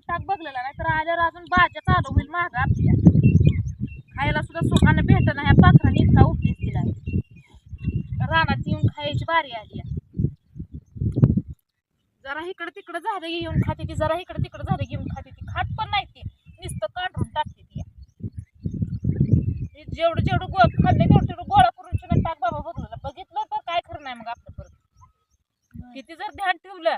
ती टाक बघलेला नाही तर आल्यावर अजून भाज्या चालू होईल महाग आपल्या. खायला सुद्धा सुखानं भेटत नाही ह्या पाखराने इतका उपदेश दिला रानात येऊन खायची बारी आली जरा इकडं तिकडं झालं येऊन खाते ती जरा इकडं तिकडं झालं घेऊन येऊन खाते ती. खात पण नाही ती. नुसतं काढून टाकते ती. जेवढं जेवढं गोळ खाल्ले तेवढं तेवढं गोळा करून शिवाय टाक. बाबा बघलं बघितलं तर काय खरं नाही मग आपलं परत. किती जर ध्यान ठेवलं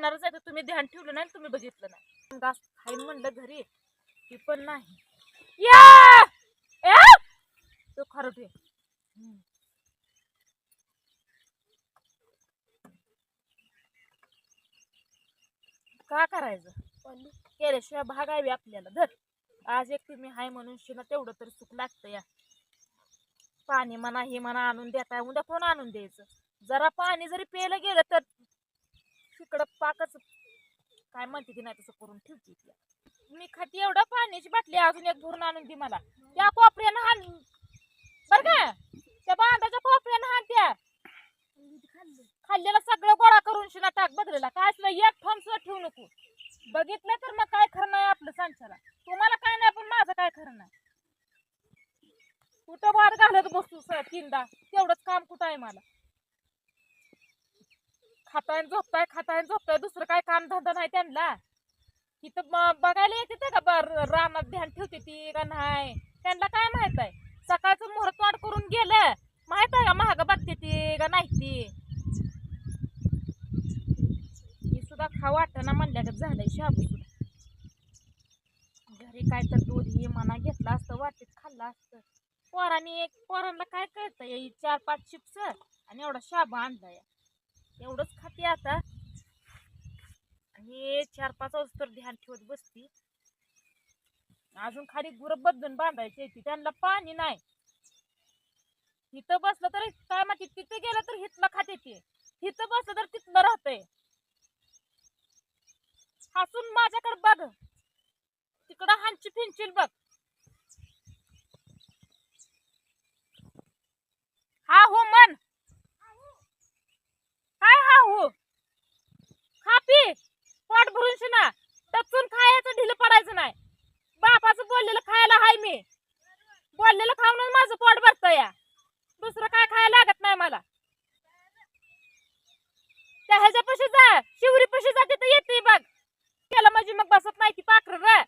म्हणणारच आहे तर तुम्ही ध्यान ठेवलं नाही तुम्ही बघितलं नाही. असं खाईन म्हणलं घरी ती पण नाही. या! तो खरं ते का करायचं? केल्याशिवाय भाग आहे आपल्याला धर. आज एक तुम्ही हाय म्हणून शिना तेवढं तरी सुख लागतं या. पाणी म्हणा हे म्हणा आणून देताय उद्या कोण आणून द्यायचं? जरा पाणी जरी प्यायला गेलं तर तिकडं पाकच काय म्हणते ती नाही तसं करून ठेवते ती. मी खाती एवढं पाण्याची बाटली अजून एक भरून आणून दे मला. त्या कोपऱ्यानं हाण बर का? त्या बांधाच्या कोपऱ्यानं हान त्या. खाल्लेलं सगळं गोळा करून शिना टाक बघलेला काय असलं एक थंब सुद्धा ठेवू नको. बघितलं तर मग काय खरं नाही आपलं सांच्याला. तुम्हाला काय नाही पण माझं काय खरं नाही. कुठं वाद घालत बसतो सर तीनदा? तेवढंच काम कुठं आहे मला? झोपताय झोपताय खाताय झोपताय. दुसरं काय काम धंदा नाही त्यांना. इथं बघायला येते का बर रानात ध्यान ठेवते ती का नाही? त्यांना काय माहीत आहे? सकाळचं मुहूर्त करून गेलं माहीत आहे का महाग बघते ती का नाही ती? ही सुद्धा खा वाटना म्हणल्या झालंय शाबू सुद्धा. घरी काय तर दूध हे मना घेतला असतं वाटीत खाल्लं असतं. पोरांनी एक पोरांना काय कळतं चार पाच चिप्स आणि एवढा शाबू आणलाय. एवढंच खाते आता. आणि चार पाच वाजता ध्यान ठेवत बसती. अजून खाली गुर बदलून बांधायची ती त्यांना पाणी नाही. इथं बसलं तर काय माहिती तिथे गेलं तर हिथलं खाते ते इथं बसलं तर तिथलं राहतय. हसून माझ्याकडे बघ. तिकडं हांची फिंचील बघ. हा हो मन काय हा हो. खा पी. पोट भरून शिना टचून खायचं ढिलं पडायचं नाही. बापाचं बोललेलं खायला हाय मी. बोललेलं खाऊनच माझं पोट भरतं या. दुसरं काय खायला लागत नाही मला. त्या ह्याच्यापाशी जा. शिवरी पशी जा तिथं येते बघ. त्याला म्हणजे मग बसत नाही ती पाखर र.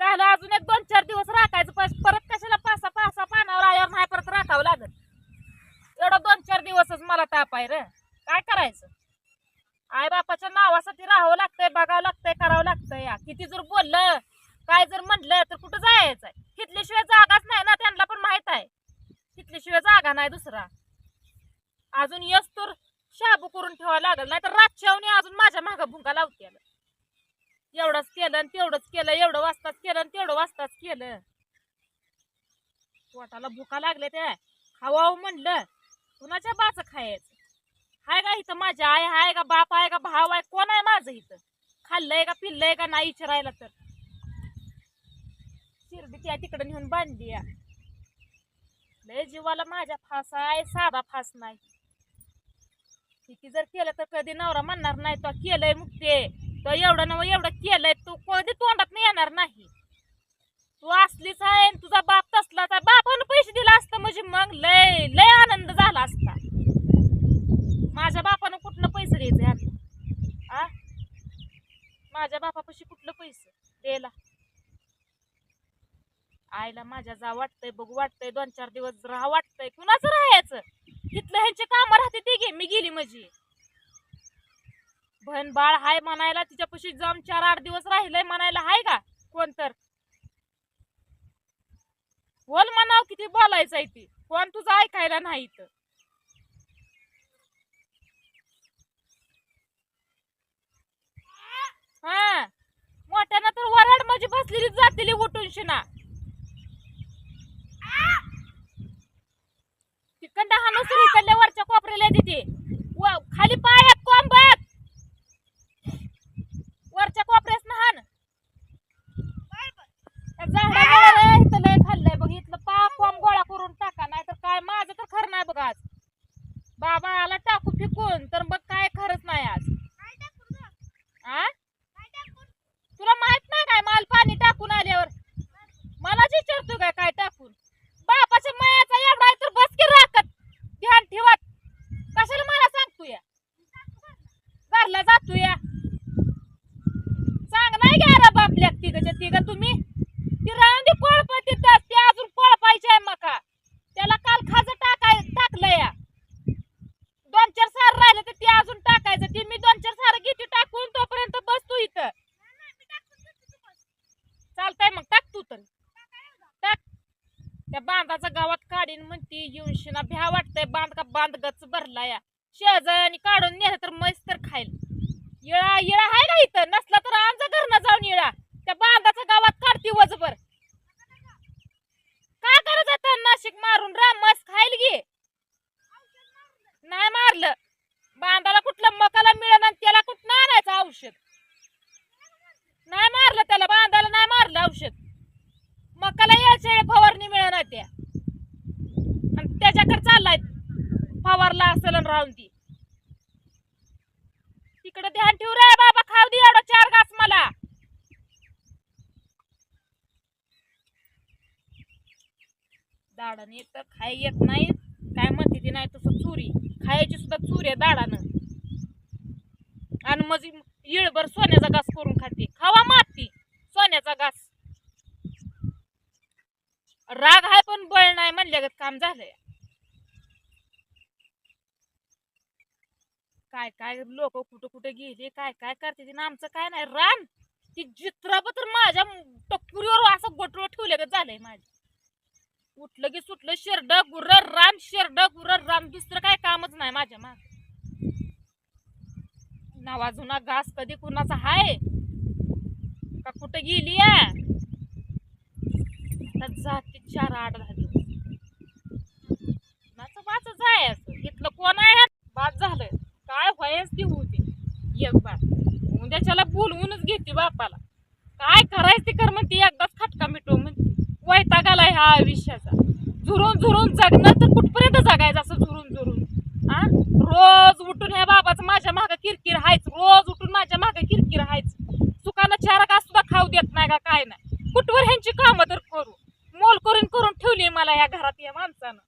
झालं अजून एक दोन चार दिवस राखायचं परत कशाला पासा पासा पानावर आल्यावर नाही परत राखावं लागत. एवढा दोन चार दिवसच मला ताप आहे रे. काय करायचं? आई बापाच्या नावासाठी राहावं लागतंय बघावं लागतंय करावं लागतंय या. किती जर बोललं काय जर म्हणलं तर कुठं जायचंय तिथल्याशिवाय जागाच नाही ना त्यांना पण माहीत आहे. तिथल्याशिवाय जागा नाही दुसरा. अजून यस तर शाबू करून ठेवावं लागल नाही तर रातच्यावणी अजून माझ्या मागं भुंगा लावते एवढंच केलं आणि तेवढंच केलं एवढं वाजताच केलं आणि तेवढं वाजताच केलं. पोटाला भुका लागले ते खावावं म्हणलं कुणाच्या बाच खायचं? हाय का इथं माझ्या आई हाय का बाप आहे का भाव आहे कोण आहे माझं इथं? खाल्लंय का पिल्लंय का नाही विचारायला तर? शिर्डी त्या तिकडे नेऊन बांधली या लय जीवाला माझ्या फास आहे साधा फास नाही. किती जर केलं तर कधी नवरा म्हणणार नाही तो केलंय मग ते तो एवढं नव एवढं केलंय तू कधी तोंडात येणार नाही. तू असलीच आहे आणि तुझा बाप तसलाच आहे. बापानं पैसे दिला असतं म्हणजे मग लय लय आनंद झाला असता. माझ्या बापानं कुठनं पैसे द्यायचे आम्ही आ? माझ्या बापापाशी कुठलं पैसे? द्यायला. आईला माझ्या जा वाटतंय बघू वाटतंय दोन चार दिवस राहा वाटतंय. कुणाचं राहायचं? तिथलं ह्यांचे काम राहते ते गे मी गेली म्हणजे. बहन बाळ हाय म्हणायला तिच्यापाशी जाऊन चार आठ दिवस राहिलंय म्हणायला हाय का? कोण तर? बोल म्हणाव किती बोलायचंय आहे ती. कोण तुझं ऐकायला नाही इथं. हा. मोठ्यानं तर वराड माझी बसलेली जातेली उठून शिना. तिकडं हा नसून इकडल्या वरच्या कोपऱ्याला तिथे व खाली पायात कोंब बघ वरच्या कोपऱ्यास हान त्या झाडावर इथं लय खाल्लंय बघ इथलं पाक चालतंय मग टाक तू तर टाक त्या बांधाचा गावात काढीन म्हणती येऊन शिना भ्या वाटतंय बांध गच भरला या शेजारी काढून नेलं तर म्हैस तर खाईल. येळा येळा आहे का इथं? नसला तर आमच्या घरनं जाऊन येळा त्या बांधाचा गावात काढती वजभर काय करायचं आता नाशिक मारून? राम म्हैस खाईल गे नाही मारलं. बांधाला कुठलं मकाला मिळेल आणि त्याला कुठं आणायचं औषध? नाही मारलं त्याला. बांधाला नाही मारलं औषध. मकाला याच्या फवारणी मिळणार त्या. आणि त्याच्याकडे चाललाय. फवारला असेल राहून ती तिकडे ध्यान ठेवू रे बाबा खाऊ दे एवढं चार घास मला. दाडाने तर खाय येत नाही. काय म्हणते ती नाही तसं चुरी. खायची सुद्धा चुरी आहे दाडानं आणि मग येळभर सोन्याचा घास करून खाते. खावा माती सोन्याचा घास. राग आहे पण बळ नाही म्हणल्यागत काम झालंय. काय काय लोक कुठं कुठं गेले काय काय करते ते आमचं काय नाही. रान ती चित्रपत्र माझ्या टपुरीवर असं गोटळ ठेवले का झालंय माझ्या? उठलं की सुटलं शेरड गुर रान शेरड गुर रान दुसरं काय कामच नाही माझ्या माग. नावाजुना घास कधी कुणाचा हाय? का कुठं गेली आता जाते चार आठ झाली दिवस. वाचच आहे असं? इथलं कोण आहे? बाद झालं काय व्हायच ती होती एक बार. उद्याच्याला बोलवूनच घेते बापाला. काय करायचं ते कर म्हणते. एकदाच खटका मिटव म्हणते. वैताग आलाय ह्या आयुष्याचा. झुरून झुरून जगणं तर कुठपर्यंत जगायचं असं झुरून झुरून? आ? रोज उठून ह्या बाबाचं माझ्या मागं किरकिर हायच. रोज उठून माझ्या मागं किरकिर हायच. सुखानं चार का सुद्धा खाऊ देत नाही का काय नाही. कुठवर ह्यांची कामं तर करू? मोल करून करून ठेवली मला या घरात या माणसानं.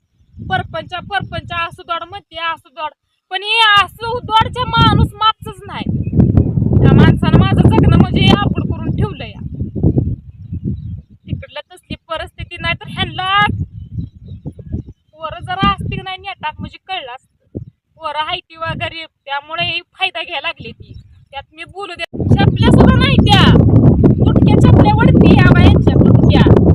परपंच परपंच असू दोड म्हणते असू दोड पण हे असं दोडच्या माणूस मागचंच नाही. त्या माणसानं माझं जगणं म्हणजे आपण करून ठेवलं या तिकडल्या तसली परिस्थिती नाही तर ह्यांना पोरं जरा असतील नाही नेटाक म्हणजे कळलं असतं. पोरं हायती वा गरीब त्यामुळे फायदा घ्यायला लागली ती. त्यात मी बोलू दे. चपल्या सुद्धा नाही त्या. तुटक्या चपल्या वडती या बायांच्या तुटक्या.